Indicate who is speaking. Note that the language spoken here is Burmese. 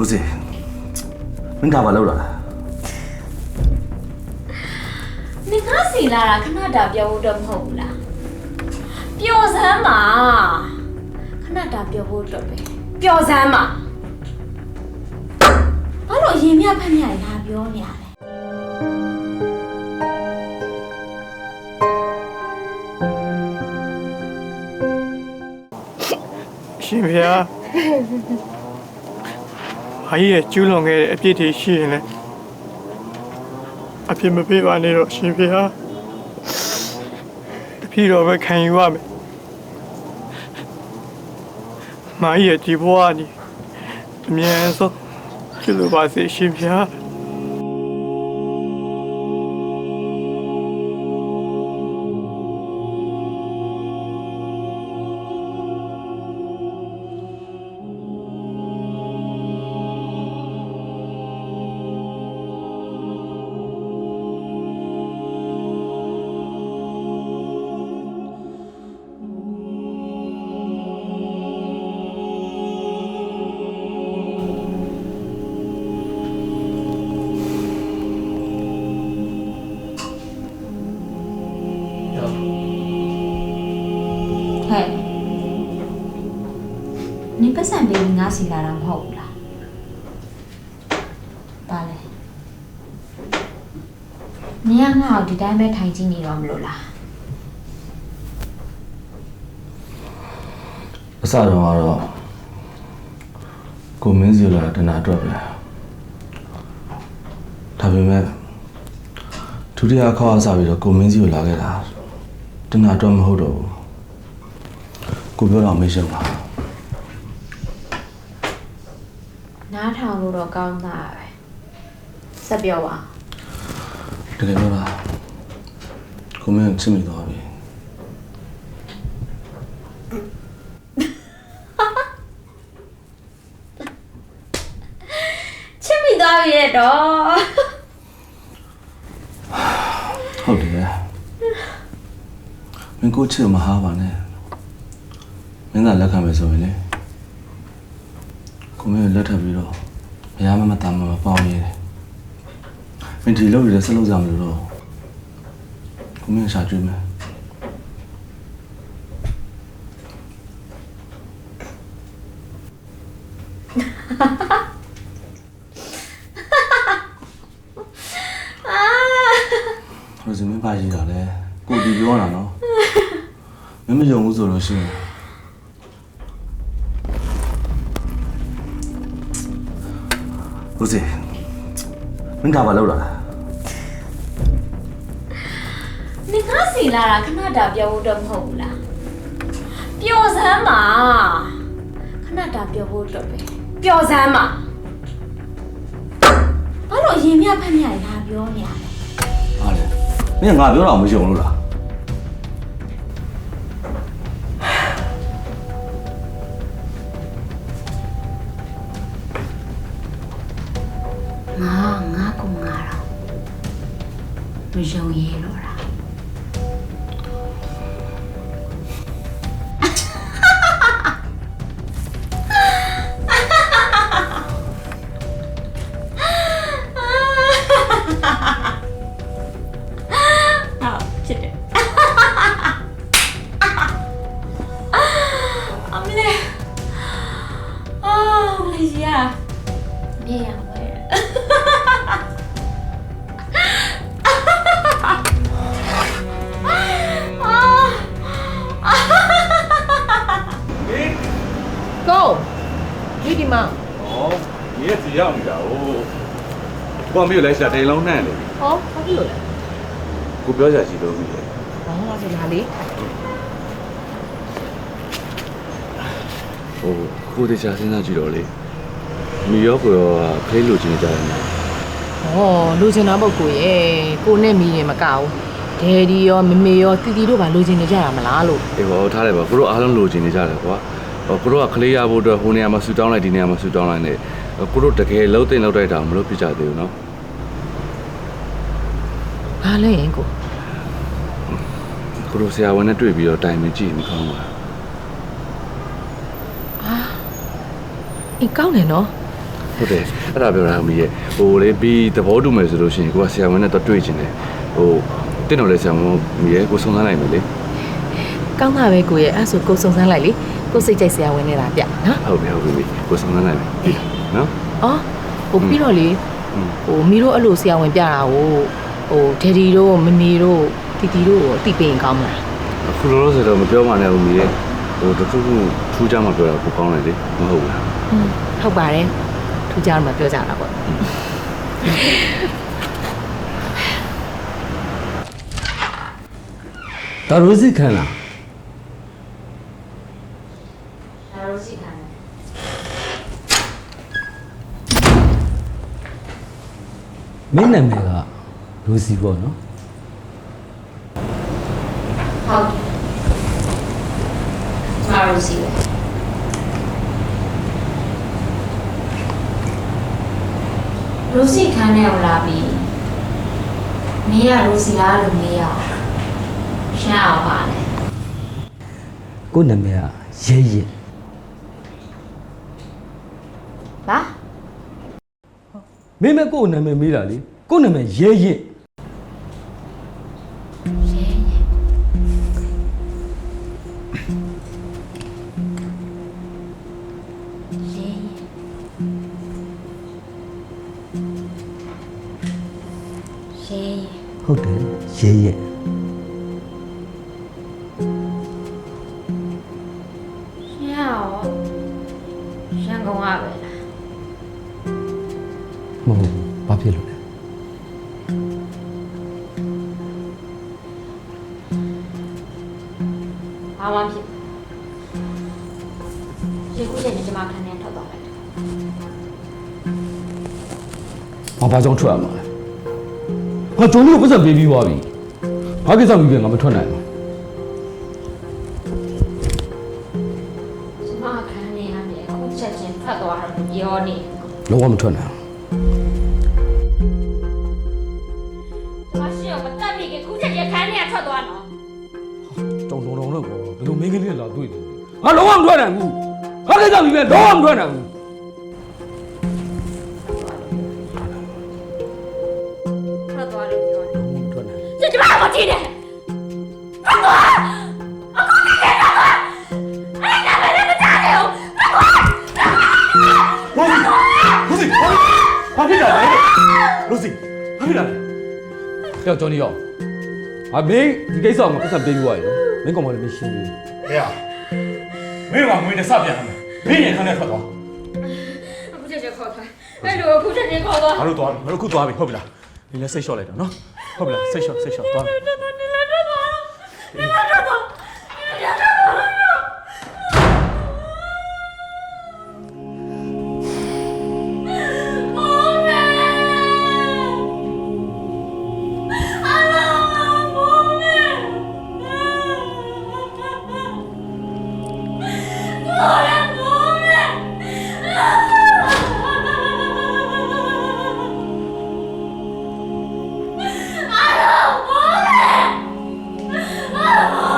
Speaker 1: ဦးစီမင်းဒါပါလောက်လာလား
Speaker 2: နေငါစီလာတာခဏတာပြောဖို့တော့မဟုတ်ဘူးလားပျော်စမ်းပါခဏတာပြောဖို့တော့ပဲပျော်စမ်းပါဘာလို့ရင်မြဖက်မြရလာပြောနေရလဲ
Speaker 3: ရှင်ဗျာ အကြီးရဲ့ကျူးလွန်ခဲ့တဲ့အပြစ်တွေရှိရင်လည်းအပြစ်မပေးပါနဲ့တော့ရှင်ဗျာတပည့်တော်ပဲခံယူရမယ်မကြီးရဲ့ဒီဘဝကနေအမြန်ဆုံးကျလို့ပါစေရှင်ဗျာ
Speaker 2: ဟဲ့ နင်ပတ်စံပေးပြီးငါစီလာတာမဟုတ်ဘူးလားဘာလဲနင်ကငါ့ကိုဒီတိုင်းပဲထိုင်ကြည့်နေတော့မလို့လား
Speaker 1: အစတော့ကတော့ကိုမင်းစီလာတနာအတွက်ပဲဒါပေမဲ့ဒုတိယခေါက်အစပြီးတော့ကိုမင်းစီကိုလာခဲ့တာတနာအတွက်မဟုတ်တော့ဘူး ကိုပြောတော့မေ့ရှုံပါ
Speaker 2: နားထောင်လို့တော့ကောင်းတာပဲဆက်ပြောပါ
Speaker 1: တကယ်ပြောတာကိုမင်းကိုချစ်မိသွားပြီ
Speaker 2: ချစ်မိသွားပြီရဲ့တော့
Speaker 1: ဟုတ်တယ်မင်းကိုချစ်မဟာပါနဲ့ မင်းသာလက်ခံမယ်ဆိုရင်လေကိုမင်းကိုလက်ထပ်ပြီးတော့မရမမတာမမပေါင်းရဲတယ်မင်းဒီလောက်ရတဲ့ဆက်လုပ်ကြမလို့တော့ကိုမင်းကိုရှာကြည့်မယ်ဟိုစမင်းပါရည်တာလဲကိုဒီပြောတာနော်မင်းမယုံဘူးဆိုလို့ရှိရင် ဦးစီမင်းဒါပါလောက်လာလား
Speaker 2: နေငါစီလာတာခဏတာပြောဖို့တော့မဟုတ်ဘူးလားပျော်စမ်းပါခဏတာပြောဖို့တော့ပဲပျော်စမ်းပါဘာလို့ရင်မြဖက်မြရလာပြောနေရလဲ
Speaker 1: ဟာလေမင်းကငါပြောတာမယုံလို့လား
Speaker 2: မယုံရဲတော့တာအော်ချစ်တယ်အမလေးအာမလေးကြီးอ่ะမြေရ
Speaker 4: မှာ
Speaker 5: 哦，你也只要你的哦。我没有来下电龙奶的，
Speaker 4: ဟောဘာဖြစ်လို့လဲ
Speaker 5: 我表下去都没有。
Speaker 4: ဟောဆိုလာလေ
Speaker 5: 哦，我的家现在去了嘞，你要不要可以录进家人吗？
Speaker 4: ဟောလူချင်တာပုတ်ကိုရဲ့ကိုနဲ့မီးရင်မကဘူးဒယ်ဒီရောမမေရောတီတီတို့ဘာလူချင်နေကြတာမလားလို့
Speaker 5: အေးဟောထားလိုက်ပါကိုတို့အားလုံးလိုချင်နေကြတယ်ကွာဟော ကိုတို့ကကလေးရဖို့အတွက်ဟိုနေရာမှာဆူတောင်းလိုက်ဒီနေရာမှာဆူတောင်းလိုက်နေကိုတို့တကယ်လှုပ်တင်လှုပ်တိုက်တာမလို့ပြကြသေးဘူးနော်
Speaker 4: ဘာလဲရင်ကို
Speaker 5: ကိုတို့ဆရာဝန်နဲ့တွေ့ပြီးတော့တိုင်ပင်ကြည့်နေခေါင်းပါ
Speaker 4: အေးကောင်းတယ်နော်ဟ
Speaker 5: ဟုတ်တယ်အဲ့ဒါပြောတာအမီရဲ့ဟိုလေပြီးသဘောတူမယ်ဆိုလို့ရှိရင်ကိုကဆရာဝန်နဲ့တော့တွေ့ချင်တယ်ဟိုတင်းတော်လေးဆရာဝန်အမီရဲ့ကိုစုံစမ်းလိုက်မယ်လေ
Speaker 4: ကောင်းတာပဲကိုရဲ့အဲ့ဆိုကိုစုံစမ်းလိုက်လေ ကိုစိတ်ကြိုက်ဆရာဝင်နေတာဗျနော်
Speaker 5: ဟုတ်ပြီဟုတ်ပြီကိုဆုံးနိုင်ပြီပြီနော်
Speaker 4: အော်ဟိုပြီးတော့လေဟိုမီတို့အဲ့လိုဆရာဝင်ပြတာကိုဟိုဒေဒီတို့မမီတို့တီတီတို့ကိုအတိပင်းကောင်းမလား
Speaker 5: အခုလောလောဆယ်တော့မပြောမှလည်းဟိုမီရဲ့ဟိုတခုခုထူးခြားမှပြောတာကိုကောင်းတယ်လေမဟုတ်ဘူးလား
Speaker 4: ဟုတ်ပါတယ်ထူးခြားမှပြောကြတာပေါ့
Speaker 6: တော်ရူးစစ်ခံလား င်းနာမည်ကရိုစီပေါ့နော်
Speaker 2: ဟုတ်တယ်ကျမတို့စီပဲလူစီခန်းထဲကိုလာပြီးမင်းရလူစီလားလို့မေးရအောင်ရှင်းအောင်ပါလေ
Speaker 6: ကိုယ့်နာမည်ကရဲရဲ
Speaker 2: ဘာ
Speaker 6: မင်းမကိုယ့်နာမည်မေးတာလေ ကိုယ့်နာမည်ရဲရဲ
Speaker 2: ရေးရေး
Speaker 6: ဟုတ်တယ်ရဲရဲ
Speaker 2: ရှင်းအောင်ရန်ကုန်ကပဲလား
Speaker 6: မဟုတ်ဘူးဘာဖြစ်လို့လဲ
Speaker 2: ရေကူးချိန်နဲ့ကျမခန်းထဲထွက်သွားလိုက်တယ်
Speaker 6: ဘာဘာကြောင့်ထွက်ရမှာလဲငါဂျုံလို့ပတ်စံပေးပြီးသွားပြီဘာကိစ္စမိပဲငါမထွက်နိုင်ဘူး
Speaker 2: ကျမခန်းထဲကနေအခုချက်ချင်းထွက်သွားတာလို့ပြောနေ
Speaker 6: လုံးဝမထွက်နိုင်ဘူး
Speaker 2: ကျမရှိအောင်မတတ်မိခင်ခုချက်ချင်းခန်းထဲကထွက်သွားတော့
Speaker 6: တောင်တောင်တောင်လို့ပေါ့ဘယ်လိုမင်းကလေးလာတွေ့တယ်ငါလုံးဝမထွက်နိုင်ဘူး ဘာကိစ္စမိပဲလုံးဝမထွက်နိုင်ဘူး
Speaker 2: ထွက်သွားလို့ပြောတယ်
Speaker 6: လုံးဝမထွက်နိုင်ဘူး
Speaker 2: ကျကျမကမကြည့်နဲ့ထွက်သွားအခုချက်ချင်းထွက်သွားအဲ့ဒါပဲမကြားနေဘူးထွက်သွား
Speaker 6: လူစီဘာဖြစ်တာလဲလူစီဘာဖြစ်တာလဲကြောက်ကြော်နေရောအမေဒီကိစ္စကိုငါပတ်စံပေးပြီးသွားပြီနော်မင်းကောင်မလေးမရှင်းဘူး
Speaker 7: ဟဲ့မင်းကငွေနဲ့စပြန်ရမယ် မင်းရင်ခန်းနဲ့ထွက်သွား
Speaker 2: အခုချက်ချင်းခေါ်သွားအဲ့လိုအခုချက်ချင်းခေါ်သွား
Speaker 7: ငါတို့သွားပြီငါတို့ခုသွားပြီဟုတ်ပြီလားဒီလည်းစိတ်လျှော့လိုက်တော့နော်ဟုတ်ပြီလားစိတ်လျှော့စိတ်လျှော့သွားပြီ
Speaker 2: 我 아.